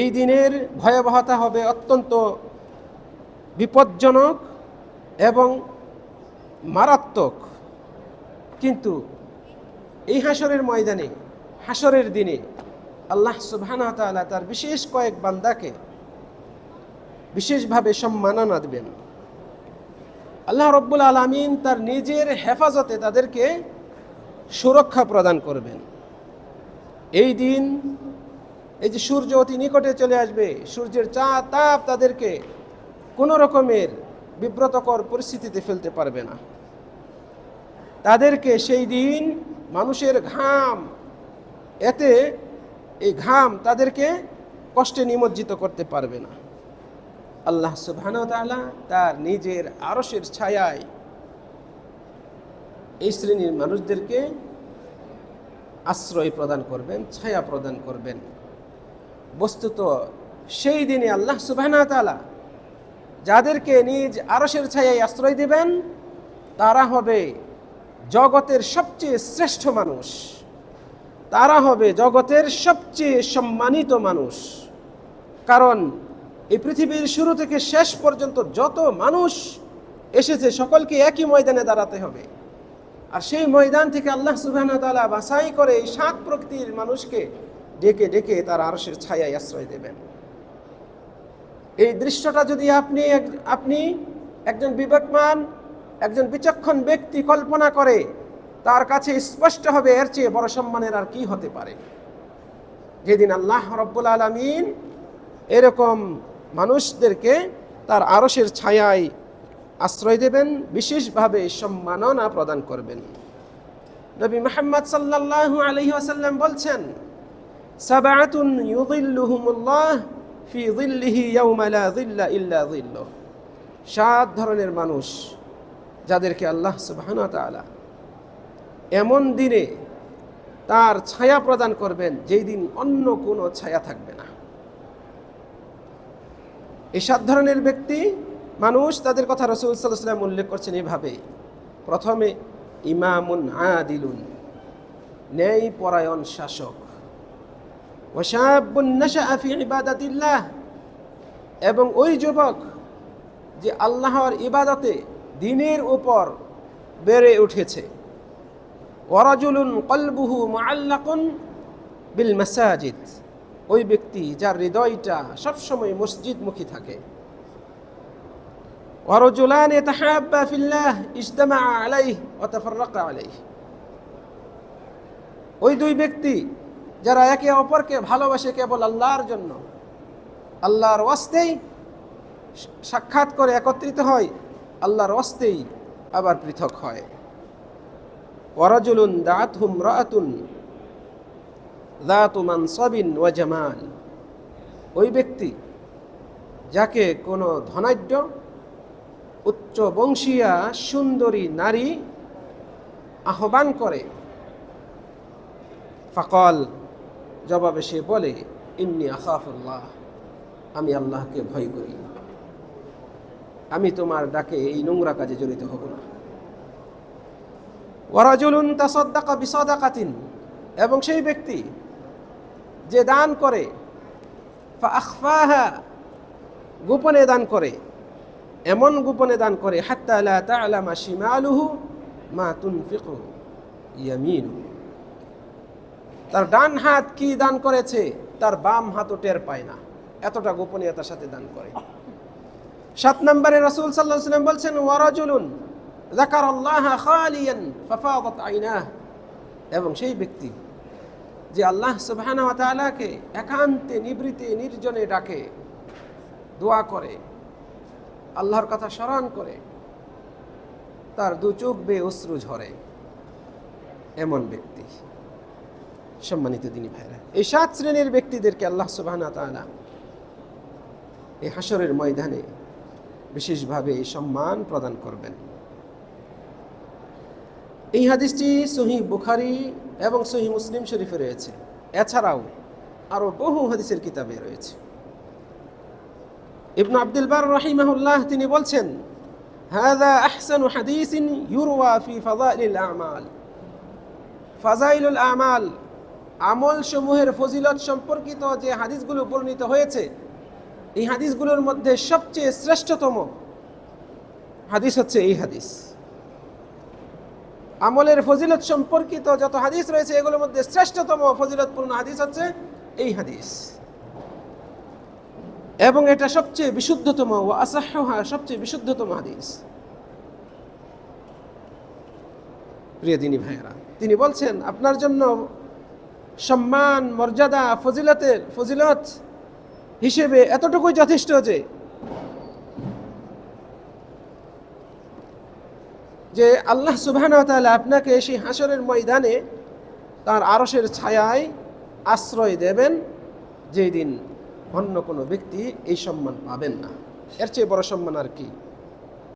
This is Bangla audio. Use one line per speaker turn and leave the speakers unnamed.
এই দিনের ভয়াবহতা হবে অত্যন্ত বিপজ্জনক এবং মারাত্মক। কিন্তু এই হাসরের ময়দানে হাসরের দিনে আল্লাহ তাআলা তার বিশেষ কয়েক বান্দাকে বিশেষভাবে সম্মাননা দেবেন। আল্লাহ রব্বুল আলমিন তার নিজের হেফাজতে তাদেরকে সুরক্ষা প্রদান করবেন। এই দিন এই যে সূর্য অতি নিকটে চলে আসবে, সূর্যের চা তাপ তাদেরকে কোনো রকমের বিব্রতকর পরিস্থিতিতে ফেলতে পারবে না। তাদেরকে সেই দিন মানুষের ঘাম, এতে এই ঘাম তাদেরকে কষ্টে নিমজ্জিত করতে পারবে না। আল্লাহ সুবহান তাআলা তার নিজের আরশের ছায়ায় এই শ্রেণির মানুষদেরকে আশ্রয় প্রদান করবেন, ছায়া প্রদান করবেন। বস্তুত সেই দিনে আল্লাহ সুবহান তাআলা যাদেরকে নিজ আরসের ছায়ায় আশ্রয় দেবেন, তারা হবে জগতের সবচেয়ে শ্রেষ্ঠ মানুষ। তারা হবে জগতের সবচেয়ে সম্মানিত মানুষ। কারণ এই পৃথিবীর শুরু থেকে শেষ পর্যন্ত যত মানুষ এসেছে, সকলকে একই ময়দানে দাঁড়াতে হবে। আর সেই ময়দান থেকে আল্লাহ সুবাহ তালা বাছাই করে এই সাত প্রকৃতির মানুষকে ডেকে ডেকে তার আরশের ছায়ায় আশ্রয় দেবেন। এই দৃশ্যটা যদি আপনি আপনি একজন বিবেকমান, একজন বিচক্ষণ ব্যক্তি কল্পনা করে, তার কাছে স্পষ্ট হবে এর চেয়ে বড় সম্মানের আর কি হতে পারে। যেদিন আল্লাহ রব্বুল আলমিন এরকম মানুষদেরকে তার আরশের ছায়ায় আশ্রয় দেবেন, বিশেষভাবে সম্মাননা প্রদান করবেন। নবী মোহাম্মদ সাল্লাল্লাহু আলাইহি ওয়াসাল্লাম বলছেন সাবাতুন ইউযিল্লুহুমুল্লাহ ফি যিল্লিহি ইয়াওমা লা সাত ধরনের মানুষ যাদেরকে আল্লাহ তাআলা এমন দিনে তার ছায়া প্রদান করবেন যেই দিন অন্য কোনো ছায়া থাকবে না। এই সাত ধরনের ব্যক্তি, মানুষ তাদের কথা রসুল সাল্লাম উল্লেখ করছেন এভাবে। প্রথমে ইমামুন আদিলুন ন্যায় পরায়ণ শাসক। ইবাদাতিল্লাহ। এবং ওই যুবক যে আল্লাহর ইবাদতে দিনের উপর বেড়ে উঠেছে। বিল মাসাজিদ। ওই ব্যক্তি যার হৃদয়টা সবসময় মসজিদমুখী থাকে। ওই দুই ব্যক্তি যারা একে অপরকে ভালোবাসে কেবল আল্লাহর জন্য, আল্লাহর ওয়াস্তেই সাক্ষাৎ করে একত্রিত হয়, আল্লাহর ওয়াস্তেই আবার পৃথক হয়। ওয়ারাজুলুন দাআতহুম রাআতুন দাতু মানসাবিন ওয়া জামাল। ওই ব্যক্তি যাকে কোনো ধনাঢ্য, উচ্চ বংশীয়া, সুন্দরী নারী আহ্বান করে, ফাকল জবাবে সে বলে, ইন্নি আখাফুল্লাহ, আমি আল্লাহকে ভয় করি। আমি তোমার ডাকে এই নোংরা কাজে জড়িত হব না। ওয়ারাজুলুন তাসাদ্দাকা বিসাদাকাতিন, এবং সেই ব্যক্তি যে দান করে ফাখফাহা গোপনে দান করে, এমন গোপনে দান করে, হাত্তা লা তা'লামা শিমালুহু মা তুন তুনফিকু ইয়ামিনু তার ডান হাত কি দান করেছে? তার বাম হাতও টের পায় না। এতটা গোপনীয়তার সাথে দান করে। সাত নম্বরে রাসূল ওয়াসাল্লাম বলছেন ওয়ারাজুলুন যাকার আল্লাহ খালিয়ান ফাফাদাত আইনাহ। এবং সেই ব্যক্তি যে আল্লাহ সুবহানাহু ওয়া তাআলাকে একান্তে নিবৃতে নির্জনে ডাকে, দোয়া করে, আল্লাহর কথা স্মরণ করে, তার দু চোখ বেয়ে অশ্রু ঝরে। এমন ব্যক্তি। সম্মানিত দিনী ভাইরা এই সাত শ্রেণীর ব্যক্তিদেরকে আল্লাহ সুবহানাহু ওয়া তাআলা এই হাসরের ময়দানে বিশেষভাবে এই সম্মান প্রদান করবেন এই হাদিসটি সহি বুখারি এবং সহি মুসলিম শরীফে রয়েছে এছাড়াও আরও বহু হাদিসের কিতাবে রয়েছে ইবনু আব্দুল বার রহিমাহুল্লাহ তিনি বলছেন هذا أحسن حديث يروى في فضائل الأعمال فضائل الأعمال আমল সমূহের ফজিলত সম্পর্কিত যে হাদিসগুলো বর্ণিত হয়েছে, এই হাদিসগুলোর মধ্যে সবচেয়ে শ্রেষ্ঠতম হাদিস হচ্ছে এই হাদিস। আমলের ফজিলত সম্পর্কিত যত হাদিস রয়েছে, এগুলোর মধ্যে শ্রেষ্ঠতম ফজিলতপূর্ণ হাদিস হচ্ছে এই হাদিস। এবং এটা সবচেয়ে বিশুদ্ধতম ও আসাহা সবচেয়ে বিশুদ্ধতম হাদিস। প্রিয় দিনী ভাইয়েরা, তিনি বলছেন, আপনার জন্য সম্মান, মর্যাদা, ফজিলতের ফজিলত হিসেবে এতটুকুই যথেষ্ট যে যে আল্লাহ সুবহান আপনাকে সেই হাসরের ময়দানে তার আরসের ছায়ায় আশ্রয় দেবেন যেই দিন অন্য কোনো ব্যক্তি এই সম্মান পাবেন না। এর চেয়ে বড় সম্মান আর কি?